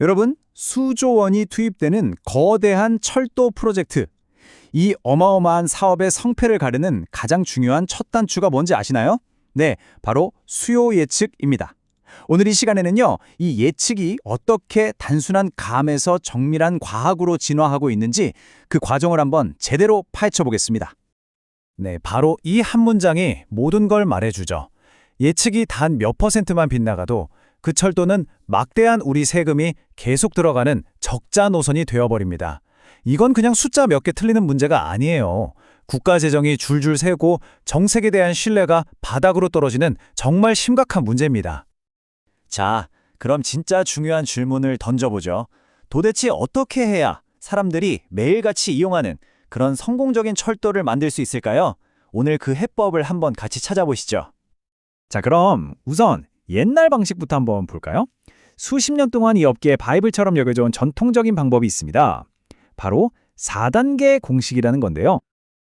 여러분, 수조 원이 투입되는 거대한 철도 프로젝트. 이 어마어마한 사업의 성패를 가르는 가장 중요한 첫 단추가 뭔지 아시나요? 네, 바로 수요 예측입니다. 오늘 이 시간에는요, 이 예측이 어떻게 단순한 감에서 정밀한 과학으로 진화하고 있는지 그 과정을 한번 제대로 파헤쳐 보겠습니다. 네, 바로 이 한 문장이 모든 걸 말해주죠. 예측이 단 몇 퍼센트만 빗나가도 그 철도는 막대한 우리 세금이 계속 들어가는 적자 노선이 되어버립니다. 이건 그냥 숫자 몇 개 틀리는 문제가 아니에요. 국가 재정이 줄줄 새고 정책에 대한 신뢰가 바닥으로 떨어지는 정말 심각한 문제입니다. 자, 그럼 진짜 중요한 질문을 던져보죠. 도대체 어떻게 해야 사람들이 매일같이 이용하는 그런 성공적인 철도를 만들 수 있을까요? 오늘 그 해법을 한번 같이 찾아보시죠. 자, 그럼 우선 옛날 방식부터 한번 볼까요? 수십 년 동안 이 업계의 바이블처럼 여겨져온 전통적인 방법이 있습니다. 바로 4단계 공식이라는 건데요.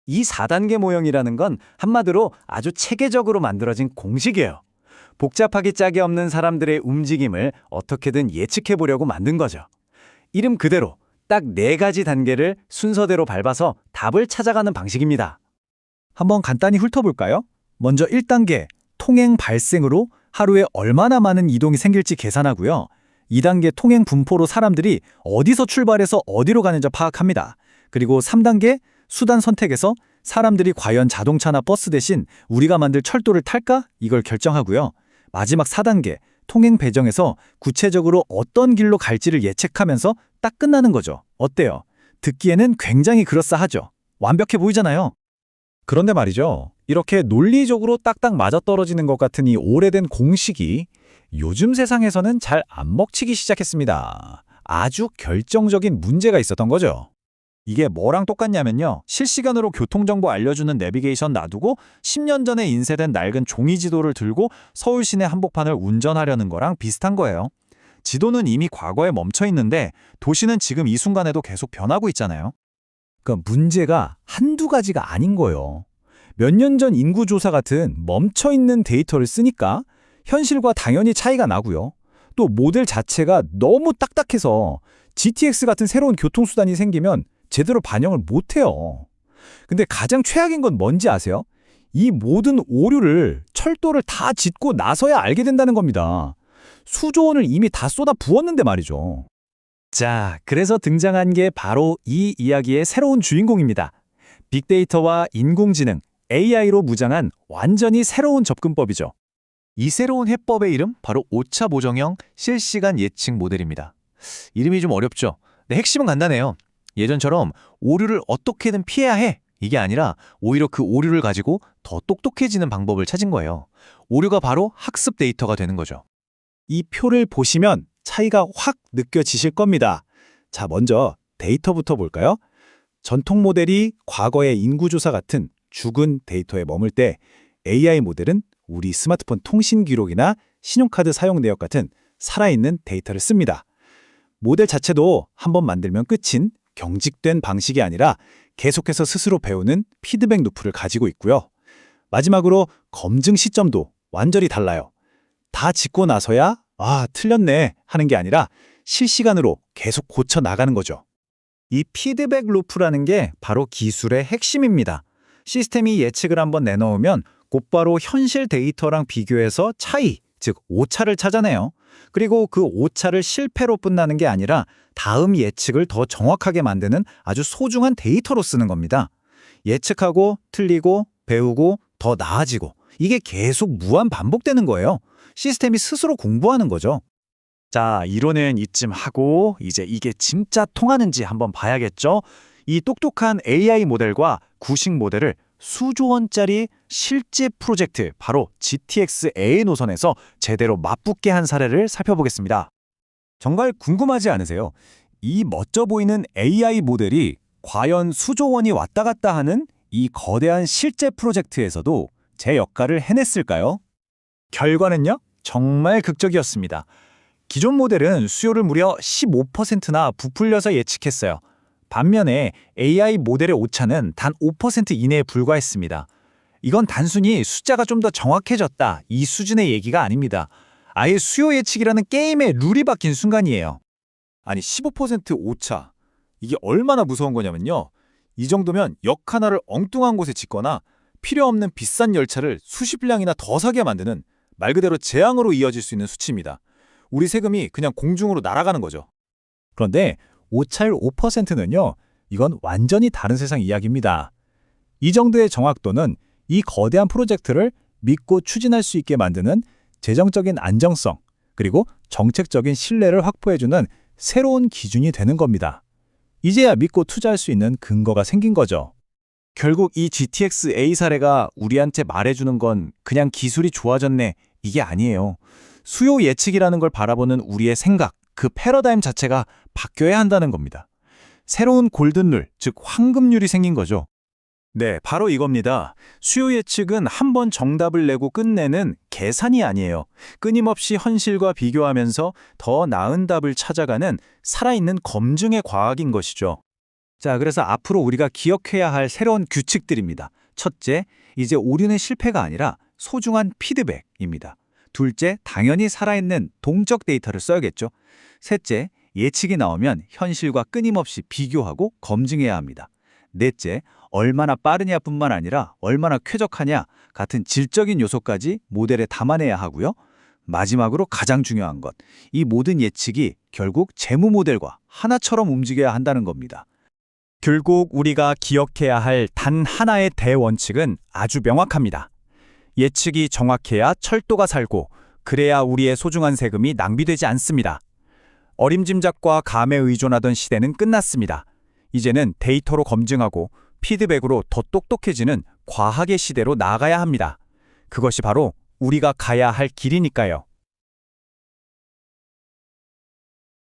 이 4단계 모형이라는 건 한마디로 아주 체계적으로 만들어진 공식이에요. 복잡하기 짝이 없는 사람들의 움직임을 어떻게든 예측해 보려고 만든 거죠. 이름 그대로 딱 네 가지 단계를 순서대로 밟아서 답을 찾아가는 방식입니다. 한번 간단히 훑어볼까요? 먼저 1단계, 통행 발생으로 하루에 얼마나 많은 이동이 생길지 계산하고요. 2단계 통행 분포로 사람들이 어디서 출발해서 어디로 가는지 파악합니다. 그리고 3단계 수단 선택에서 사람들이 과연 자동차나 버스 대신 우리가 만들 철도를 탈까? 이걸 결정하고요. 마지막 4단계 통행 배정에서 구체적으로 어떤 길로 갈지를 예측하면서 딱 끝나는 거죠. 어때요? 듣기에는 굉장히 그럴싸하죠. 완벽해 보이잖아요. 그런데 말이죠. 이렇게 논리적으로 딱딱 맞아떨어지는 것 같은 이 오래된 공식이 요즘 세상에서는 잘 안 먹히기 시작했습니다. 아주 결정적인 문제가 있었던 거죠. 이게 뭐랑 똑같냐면요. 실시간으로 교통정보 알려주는 내비게이션 놔두고 10년 전에 인쇄된 낡은 종이 지도를 들고 서울 시내 한복판을 운전하려는 거랑 비슷한 거예요. 지도는 이미 과거에 멈춰 있는데 도시는 지금 이 순간에도 계속 변하고 있잖아요. 그 문제가 한두 가지가 아닌 거예요. 몇 년 전 인구조사 같은 멈춰 있는 데이터를 쓰니까 현실과 당연히 차이가 나고요. 또 모델 자체가 너무 딱딱해서 GTX 같은 새로운 교통수단이 생기면 제대로 반영을 못해요. 근데 가장 최악인 건 뭔지 아세요? 이 모든 오류를 철도를 다 짓고 나서야 알게 된다는 겁니다. 수조 원을 이미 다 쏟아 부었는데 말이죠. 자, 그래서 등장한 게 바로 이 이야기의 새로운 주인공입니다. 빅데이터와 인공지능, AI로 무장한 완전히 새로운 접근법이죠. 이 새로운 해법의 이름 바로 오차 보정형 실시간 예측 모델입니다. 이름이 좀 어렵죠? 근데 핵심은 간단해요. 예전처럼 오류를 어떻게든 피해야 해. 이게 아니라 오히려 그 오류를 가지고 더 똑똑해지는 방법을 찾은 거예요. 오류가 바로 학습 데이터가 되는 거죠. 이 표를 보시면 차이가 확 느껴지실 겁니다. 자, 먼저 데이터부터 볼까요? 전통 모델이 과거의 인구조사 같은 죽은 데이터에 머물 때 AI 모델은 우리 스마트폰 통신 기록이나 신용카드 사용 내역 같은 살아있는 데이터를 씁니다. 모델 자체도 한 번 만들면 끝인 경직된 방식이 아니라 계속해서 스스로 배우는 피드백 루프를 가지고 있고요. 마지막으로 검증 시점도 완전히 달라요. 다 짓고 나서야 아, 틀렸네 하는 게 아니라 실시간으로 계속 고쳐 나가는 거죠. 이 피드백 루프라는 게 바로 기술의 핵심입니다. 시스템이 예측을 한번 내놓으면 곧바로 현실 데이터랑 비교해서 차이, 즉 오차를 찾아내요. 그리고 그 오차를 실패로 끝나는 게 아니라 다음 예측을 더 정확하게 만드는 아주 소중한 데이터로 쓰는 겁니다. 예측하고 틀리고 배우고 더 나아지고 이게 계속 무한 반복되는 거예요. 시스템이 스스로 공부하는 거죠. 자, 이론은 이쯤 하고 이제 이게 진짜 통하는지 한번 봐야겠죠? 이 똑똑한 AI 모델과 구식 모델을 수조 원짜리 실제 프로젝트 바로 GTX A 노선에서 제대로 맞붙게 한 사례를 살펴보겠습니다. 정말 궁금하지 않으세요? 이 멋져 보이는 AI 모델이 과연 수조 원이 왔다 갔다 하는 이 거대한 실제 프로젝트에서도 제 역할을 해냈을까요? 결과는요? 정말 극적이었습니다. 기존 모델은 수요를 무려 15%나 부풀려서 예측했어요. 반면에 AI 모델의 오차는 단 5% 이내에 불과했습니다. 이건 단순히 숫자가 좀 더 정확해졌다 이 수준의 얘기가 아닙니다. 아예 수요 예측이라는 게임의 룰이 바뀐 순간이에요. 아니 15% 오차. 이게 얼마나 무서운 거냐면요. 이 정도면 역 하나를 엉뚱한 곳에 짓거나 필요 없는 비싼 열차를 수십 량이나 더 사게 만드는 말 그대로 재앙으로 이어질 수 있는 수치입니다. 우리 세금이 그냥 공중으로 날아가는 거죠. 그런데 오차율 5%는요, 이건 완전히 다른 세상 이야기입니다. 이 정도의 정확도는 이 거대한 프로젝트를 믿고 추진할 수 있게 만드는 재정적인 안정성, 그리고 정책적인 신뢰를 확보해주는 새로운 기준이 되는 겁니다. 이제야 믿고 투자할 수 있는 근거가 생긴 거죠. 결국 이 GTX A 사례가 우리한테 말해주는 건 그냥 기술이 좋아졌네 이게 아니에요. 수요 예측이라는 걸 바라보는 우리의 생각, 그 패러다임 자체가 바뀌어야 한다는 겁니다. 새로운 골든룰, 즉 황금률이 생긴 거죠. 네, 바로 이겁니다. 수요 예측은 한 번 정답을 내고 끝내는 계산이 아니에요. 끊임없이 현실과 비교하면서 더 나은 답을 찾아가는 살아있는 검증의 과학인 것이죠. 자, 그래서 앞으로 우리가 기억해야 할 새로운 규칙들입니다. 첫째, 이제 오류는 실패가 아니라 소중한 피드백입니다. 둘째, 당연히 살아있는 동적 데이터를 써야겠죠. 셋째, 예측이 나오면 현실과 끊임없이 비교하고 검증해야 합니다. 넷째, 얼마나 빠르냐뿐만 아니라 얼마나 쾌적하냐 같은 질적인 요소까지 모델에 담아내야 하고요. 마지막으로 가장 중요한 것, 이 모든 예측이 결국 재무 모델과 하나처럼 움직여야 한다는 겁니다. 결국 우리가 기억해야 할 단 하나의 대원칙은 아주 명확합니다. 예측이 정확해야 철도가 살고 그래야 우리의 소중한 세금이 낭비되지 않습니다. 어림짐작과 감에 의존하던 시대는 끝났습니다. 이제는 데이터로 검증하고 피드백으로 더 똑똑해지는 과학의 시대로 나아가야 합니다. 그것이 바로 우리가 가야 할 길이니까요.